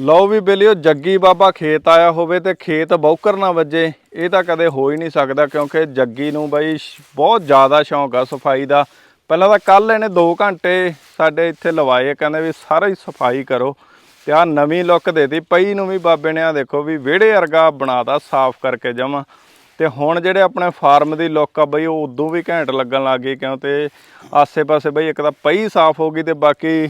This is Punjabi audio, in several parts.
ਲਓ ਵੀ ਬੇਲਿਓ, ਜੱਗੀ ਬਾਬਾ ਖੇਤ ਆਇਆ ਹੋਵੇ ਤੇ ਖੇਤ ਬੌਕਰ ਨਾ ਵੱਜੇ। ਇਹ ਤਾਂ ਕਦੇ ਹੋ ਹੀ ਨਹੀਂ ਸਕਦਾ ਕਿਉਂਕਿ ਜੱਗੀ ਨੂੰ ਬਾਈ ਸ਼- ਬਹੁਤ ਜ਼ਿਆਦਾ ਸ਼ੌਂਕ ਆ ਸਫ਼ਾਈ ਦਾ। ਪਹਿਲਾਂ ਤਾਂ ਕੱਲ ਇਹਨੇ 2 ਘੰਟੇ ਸਾਡੇ ਇੱਥੇ ਲਵਾਏ, ਕਹਿੰਦੇ ਵੀ ਸਾਰਾ ਹੀ ਸਫ਼ਾਈ ਕਰੋ ਤੇ ਆ ਨਵੀਂ ਲੁੱਕ ਦੇਤੀ। ਪਈ ਨੂੰ ਵੀ ਬਾਬੇ ਨੇ ਆ ਦੇਖੋ ਵੀ ਵਿਹੜੇ ਵਰਗਾ ਬਣਾਤਾ, ਸਾਫ਼ ਕਰਕੇ ਜਮਾ। ਤੇ ਹੁਣ ਜਿਹੜੇ ਆਪਣੇ ਫਾਰਮ ਦੀ ਲੁੱਕ ਆ ਬਈ, ਉਹ ਉਦੋਂ ਵੀ ਘੈਂਟ ਲੱਗਣ ਲੱਗ ਗਈ ਕਿਉਂ ਆਸੇ-ਪਾਸੇ ਬਈ ਇੱਕ ਤਾਂ ਪਈ ਸਾਫ਼ ਹੋ ਗਈ ਤੇ ਬਾਕੀ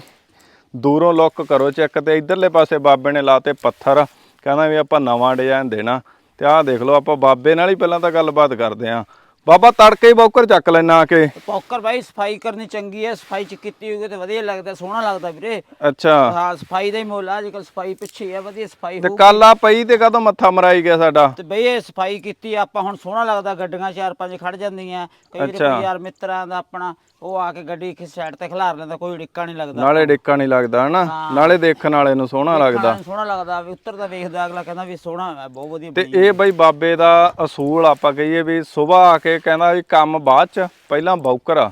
ਦੂਰੋਂ ਲੁੱਕ ਕਰੋ ਚੈੱਕ ਤੇ ਇਧਰਲੇ ਪਾਸੇ ਬਾਬੇ ਨੇ ਲਾਤੇ ਪੱਥਰ। ਕਹਿੰਦਾ ਵੀ ਆਪਾਂ ਨਵਾਂ ਡਿਜ਼ਾਈਨ ਦੇਣਾ। ਤੇ ਆਹ ਦੇਖ ਲਓ ਆਪਾਂ ਬਾਬੇ ਨਾਲ ਹੀ ਪਹਿਲਾਂ ਤਾਂ ਗੱਲਬਾਤ ਕਰਦੇ ਆਂ ਬਾਬਾ ਤੜਕੇ ਹੀ ਬੌਕਰ ਚੱਕ ਲੈਣਾ ਆ ਕੇ। ਪੌਕਰ ਭਾਈ ਸਫ਼ਾਈ ਕਰਨੀ ਚੰਗੀ ਹੈ ਸਫ਼ਾਈ ਚ ਕੀਤੀ ਹੋਊਗੀ ਤੇ ਵਧੀਆ ਲੱਗਦਾ ਸੋਹਣਾ ਲੱਗਦਾ ਵੀਰੇ। ਅੱਛਾ। ਹਾਂ ਸਫ਼ਾਈ ਦਾ ਹੀ ਮੁੱਲ ਆ ਅੱਜ ਕੱਲ ਸਫ਼ਾਈ ਪਿੱਛੇ ਆ ਵਧੀਆ ਸਫ਼ਾਈ ਤੇ ਕੱਲ ਆ ਪਈ ਤੇ ਕਦੋਂ ਮੱਥਾ ਮਰਾਈ ਗਿਆ ਸਾਡਾ? ਤੇ ਬਈ ਇਹ ਸਫ਼ਾਈ ਕੀਤੀ ਆਪਾਂ ਹੁਣ ਸੋਹਣਾ ਲੱਗਦਾ ਗੱਡੀਆਂ ਚਾਰ ਪੰਜ ਖੜ ਜਾਂਦੀਆਂ। ਕਈ ਵਾਰੀ ਅੱਛਾ। ਕੋਈ ਯਾਰ ਮਿੱਤਰਾਂ ਦਾ ਆਪਣਾ ਉਹ ਆ ਕੇ ਗੱਡੀ ਕਿਸ ਸਾਈਡ ਤੇ ਖਿਲਾਰ ਲੈਂਦਾ ਕੋਈ ਡਿੱਕਾ ਨਹੀਂ ਲੱਗਦਾ। ਨਾਲੇ ਡਿੱਕਾ ਨਹੀਂ ਲੱਗਦਾ ਹਨਾ? ਨਾਲੇ ਦੇਖਣ ਵਾਲੇ ਨੂੰ ਸੋਹਣਾ ਲੱਗਦਾ। ਸੋਹਣਾ ਲੱਗਦਾ ਵੀ ਉੱਤਰ ਦਾ ਵੇਖਦਾ ਅਗਲਾ ਕਹਿੰਦਾ ਵੀ ਸੋਹਣਾ ਹੈ ਬਹੁਤ ਵਧੀਆ ਤੇ ਇਹ ਬਈ ਬਾਬੇ ਦਾ ਅਸੂਲ ਆਪਾਂ ਕਹੀਏ ਵੀ ਸਵੇਰ ਆ ਕੇ ਕਹਿੰਦਾ ਵੀ ਕੰਮ ਬਾਅਦ ਚ ਪਹਿਲਾਂ ਬੌਕਰ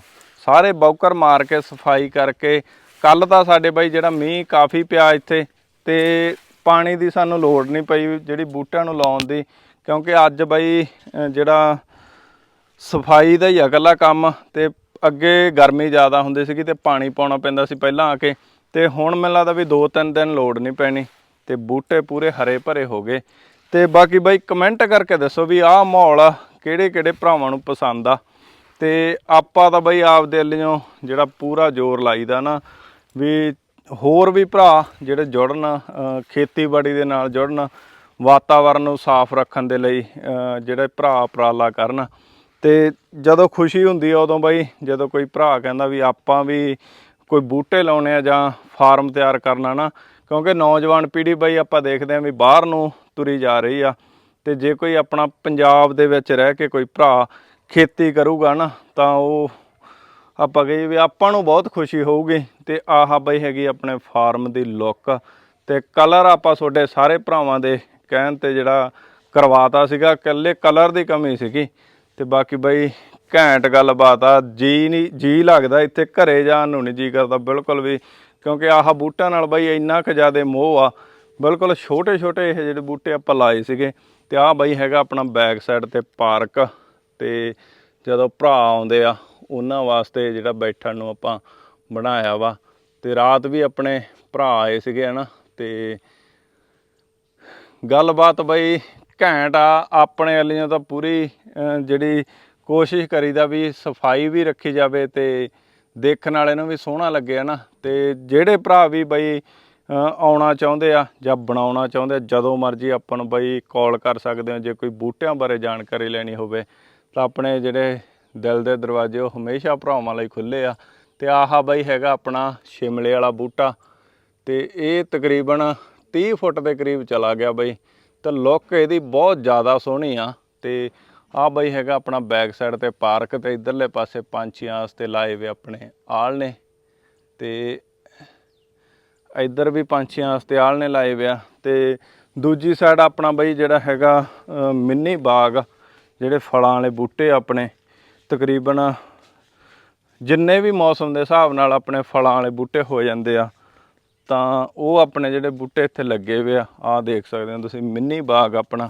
ਸਾਰੇ ਬੌਕਰ ਮਾਰ ਕੇ ਸਫ਼ਾਈ ਕਰਕੇ ਕੱਲ ਤਾਂ ਸਾਡੇ ਬਈ ਜਿਹੜਾ ਮੀਂਹ ਕਾਫੀ ਪਿਆ ਇੱਥੇ ਤੇ ਪਾਣੀ ਦੀ ਸਾਨੂੰ ਲੋੜ ਨਹੀਂ ਪਈ ਜਿਹੜੀ ਬੂਟਿਆਂ ਨੂੰ ਲਾਉਣ ਦੀ ਕਿਉਂਕਿ ਅੱਜ ਬਈ ਜਿਹੜਾ ਸਫ਼ਾਈ ਦਾ ਹੀ ਇਕੱਲਾ ਕੰਮ ਤੇ ਅੱਗੇ ਗਰਮੀ ਜ਼ਿਆਦਾ ਹੁੰਦੀ ਸੀਗੀ ਤੇ ਪਾਣੀ ਪਾਉਣਾ ਪੈਂਦਾ ਸੀ ਪਹਿਲਾਂ ਆ ਕੇ, ਤੇ ਹੁਣ ਮੈਨੂੰ ਲੱਗਦਾ ਵੀ 2-3 ਦਿਨ ਲੋੜ ਨਹੀਂ ਪੈਣੀ, ਤੇ ਬੂਟੇ ਪੂਰੇ ਹਰੇ ਭਰੇ ਹੋ ਗਏ। ਤੇ ਬਾਕੀ ਬਾਈ ਕਮੈਂਟ ਕਰਕੇ ਦੱਸੋ ਵੀ ਆਹ ਮਾਹੌਲ ਆ ਕਿਹੜੇ ਕਿਹੜੇ ਭਰਾਵਾਂ ਨੂੰ ਪਸੰਦ ਆ। ਤੇ ਆਪਾਂ ਤਾਂ ਬਈ ਆਪਦੇ ਵੱਲੋਂ ਜਿਹੜਾ ਪੂਰਾ ਜ਼ੋਰ ਲਾਈਦਾ ਨਾ, ਵੀ ਹੋਰ ਵੀ ਭਰਾ ਜਿਹੜੇ ਜੁੜਨ ਖੇਤੀਬਾੜੀ ਦੇ ਨਾਲ ਜੁੜਨ, ਵਾਤਾਵਰਨ ਨੂੰ ਸਾਫ਼ ਰੱਖਣ ਦੇ ਲਈ ਜਿਹੜੇ ਭਰਾ ਉਪਰਾਲਾ ਕਰਨ ਤੇ ਜਦੋਂ ਖੁਸ਼ੀ ਹੁੰਦੀ ਆ ਉਦੋਂ ਬਈ ਜਦੋਂ ਕੋਈ ਭਰਾ ਕਹਿੰਦਾ ਵੀ ਆਪਾਂ ਵੀ ਕੋਈ ਬੂਟੇ ਲਾਉਣੇ ਆ ਜਾਂ ਫਾਰਮ ਤਿਆਰ ਕਰਨਾ ਨਾ, ਕਿਉਂਕਿ ਨੌਜਵਾਨ ਪੀੜ੍ਹੀ ਬਈ ਆਪਾਂ ਦੇਖਦੇ ਆਂ ਵੀ ਬਾਹਰ ਨੂੰ ਤੁਰੀ ਜਾ ਰਹੀ ਆ ਤੇ ਜੇ ਕੋਈ ਆਪਣਾ ਪੰਜਾਬ ਦੇ ਵਿੱਚ ਰਹਿ ਕੇ ਕੋਈ ਭਰਾ ਖੇਤੀ ਕਰੂਗਾ ਨਾ, ਤਾਂ ਉਹ ਆਪਾਂ ਕਹੀਏ ਵੀ ਆਪਾਂ ਨੂੰ ਬਹੁਤ ਖੁਸ਼ੀ ਹੋਊਗੀ ਤੇ ਆਹ ਬਈ ਹੈਗੀ ਆਪਣੇ ਫਾਰਮ ਦੀ ਲੁੱਕ ਤੇ ਕਲਰ ਆਪਾਂ ਤੁਹਾਡੇ ਸਾਰੇ ਭਰਾਵਾਂ ਦੇ ਕਹਿਣ ਤੇ ਜਿਹੜਾ ਕਰਵਾਤਾ ਸੀਗਾ, ਇਕੱਲੇ ਕਲਰ ਦੀ ਕਮੀ ਸੀਗੀ। ਤੇ ਬਾਕੀ ਬਈ ਘੈਂਟ ਗੱਲਬਾਤ ਆ, ਜੀ ਨਹੀਂ ਜੀ ਲੱਗਦਾ ਇੱਥੇ ਘਰੇ ਜਾਣ ਨੂੰ ਨਹੀਂ ਜੀ ਕਰਦਾ ਬਿਲਕੁਲ ਵੀ, ਕਿਉਂਕਿ ਆਹ ਬੂਟਿਆਂ ਨਾਲ ਬਈ ਇੰਨਾ ਕੁ ਜ਼ਿਆਦਾ ਮੋਹ ਆ, ਬਿਲਕੁਲ ਛੋਟੇ ਛੋਟੇ ਇਹ ਜਿਹੜੇ ਬੂਟੇ ਆਪਾਂ ਲਾਏ ਸੀਗੇ, ਤੇ ਆਹ ਬਾਈ ਹੈਗਾ ਆਪਣਾ ਬੈਕ ਸਾਈਡ ਤੇ ਪਾਰਕ, ਤੇ ਜਦੋਂ ਭਰਾ ਆਉਂਦੇ ਆ, ਉਹਨਾਂ ਵਾਸਤੇ ਜਿਹੜਾ ਬੈਠਣ ਨੂੰ ਆਪਾਂ ਬਣਾਇਆ ਵਾ, ਤੇ ਰਾਤ ਵੀ ਆਪਣੇ ਭਰਾ ਆਏ ਸੀਗੇ ਹਨਾ, ਤੇ ਗੱਲਬਾਤ ਬਈ ਘੈਂਟ ਆ, ਆਪਣੇ ਵਾਲੀਆਂ ਤਾਂ ਪੂਰੀ ਜਿਹੜੀ ਕੋਸ਼ਿਸ਼ ਕਰੀਦਾ ਵੀ ਸਫ਼ਾਈ ਵੀ ਰੱਖੀ ਜਾਵੇ ਤੇ ਦੇਖਣ ਵਾਲੇ ਨੂੰ ਵੀ ਸੋਹਣਾ ਲੱਗੇ, ਹਨਾ? ਤੇ ਜਿਹੜੇ ਭਰਾ ਵੀ ਬਈ ਆਉਣਾ ਚਾਹੁੰਦੇ ਆ ਜਾਂ ਬਣਾਉਣਾ ਚਾਹੁੰਦੇ ਆ, ਜਦੋਂ ਮਰਜ਼ੀ ਆਪਾਂ ਨੂੰ ਬਈ ਕਾਲ ਕਰ ਸਕਦੇ ਹੋ ਜੇ ਕੋਈ ਬੂਟਿਆਂ ਬਾਰੇ ਜਾਣਕਾਰੀ ਲੈਣੀ ਹੋਵੇ, ਤਾਂ ਆਪਣੇ ਜਿਹੜੇ ਦਿਲ ਦੇ ਦਰਵਾਜ਼ੇ ਉਹ ਹਮੇਸ਼ਾ ਭਰਾਵਾਂ ਲਈ ਖੁੱਲੇ ਆ। ਤੇ ਆਹ ਬਈ ਹੈਗਾ ਆਪਣਾ ਸ਼ਿਮਲੇ ਵਾਲਾ ਬੂਟਾ, ਤੇ ਇਹ ਤਕਰੀਬਨ 30 ਫੁੱਟ ਦੇ ਕਰੀਬ ਚਲਾ ਗਿਆ ਬਈ, ਤਾਂ ਲੁੱਕ ਇਹਦੀ ਬਹੁਤ ਜ਼ਿਆਦਾ ਸੋਹਣੀ ਆ, ਤੇ ਆਹ ਬਈ ਹੈਗਾ ਆਪਣਾ ਬੈਕ ਸਾਈਡ ਤੇ ਪਾਰਕ ਤੇ ਇਧਰਲੇ ਪਾਸੇ ਪੰਛੀਆਂ ਵਾਸਤੇ ਲਾਏ ਵੇ ਆਪਣੇ ਆਲ ਨੇ ਤੇ ਇੱਧਰ ਵੀ ਪੰਛੀਆਂ ਵਾਸਤੇ ਆਲ ਨੇ ਲਾਏ ਵੇ ਆ ਤੇ ਦੂਜੀ ਸਾਈਡ ਆਪਣਾ ਬਈ ਜਿਹੜਾ ਹੈਗਾ ਮਿੰਨੀ ਬਾਗ, ਜਿਹੜੇ ਫਲਾਂ ਵਾਲੇ ਬੂਟੇ ਆਪਣੇ, ਤਕਰੀਬਨ ਜਿੰਨੇ ਵੀ ਮੌਸਮ ਦੇ ਹਿਸਾਬ ਨਾਲ ਆਪਣੇ ਫਲਾਂ ਵਾਲੇ ਬੂਟੇ ਹੋ ਜਾਂਦੇ ਆ, ਤਾਂ ਉਹ ਆਪਣੇ ਜਿਹੜੇ ਬੂਟੇ ਇੱਥੇ ਲੱਗੇ ਹੋਏ ਆ। ਆਹ ਦੇਖ ਸਕਦੇ ਹੋ ਤੁਸੀਂ, ਮਿੰਨੀ ਬਾਗ ਆਪਣਾ।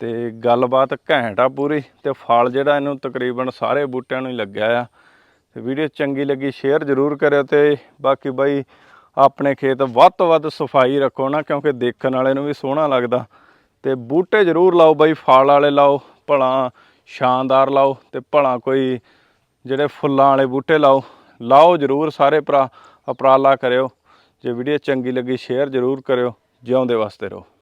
ਤੇ ਗੱਲਬਾਤ ਘੈਂਟ ਆ ਪੂਰੀ ਤੇ ਫਲ ਜਿਹੜਾ ਇਹਨੂੰ ਤਕਰੀਬਨ ਸਾਰੇ ਬੂਟਿਆਂ ਨੂੰ ਹੀ ਲੱਗਿਆ ਆ। ਤੇ ਵੀਡੀਓ ਚੰਗੀ ਲੱਗੀ ਸ਼ੇਅਰ ਜ਼ਰੂਰ ਕਰਿਓ ਤੇ ਬਾਕੀ ਬਾਈ ਆਪਣੇ ਖੇਤ ਵੱਧ ਤੋਂ ਵੱਧ ਸਫ਼ਾਈ ਰੱਖੋ ਨਾ, ਕਿਉਂਕਿ ਦੇਖਣ ਵਾਲੇ ਨੂੰ ਵੀ ਸੋਹਣਾ ਲੱਗਦਾ। ਤੇ ਬੂਟੇ ਜ਼ਰੂਰ ਲਾਓ ਬਾਈ, ਫਲ ਵਾਲੇ ਲਾਓ, ਭਲਾ ਸ਼ਾਨਦਾਰ ਲਾਓ ਤੇ ਭਲਾ ਕੋਈ ਜਿਹੜੇ ਫੁੱਲਾਂ ਵਾਲੇ ਬੂਟੇ ਲਾਓ ਲਾਓ ਜ਼ਰੂਰ ਸਾਰੇ ਭਰਾ ਉਪਰਾਲਾ ਕਰਿਓ। ਜੇ ਵੀਡੀਓ ਚੰਗੀ ਲੱਗੀ ਸ਼ੇਅਰ ਜ਼ਰੂਰ ਕਰਿਓ, ਜਿਉਂਦੇ ਵਾਸਤੇ ਰਹੋ।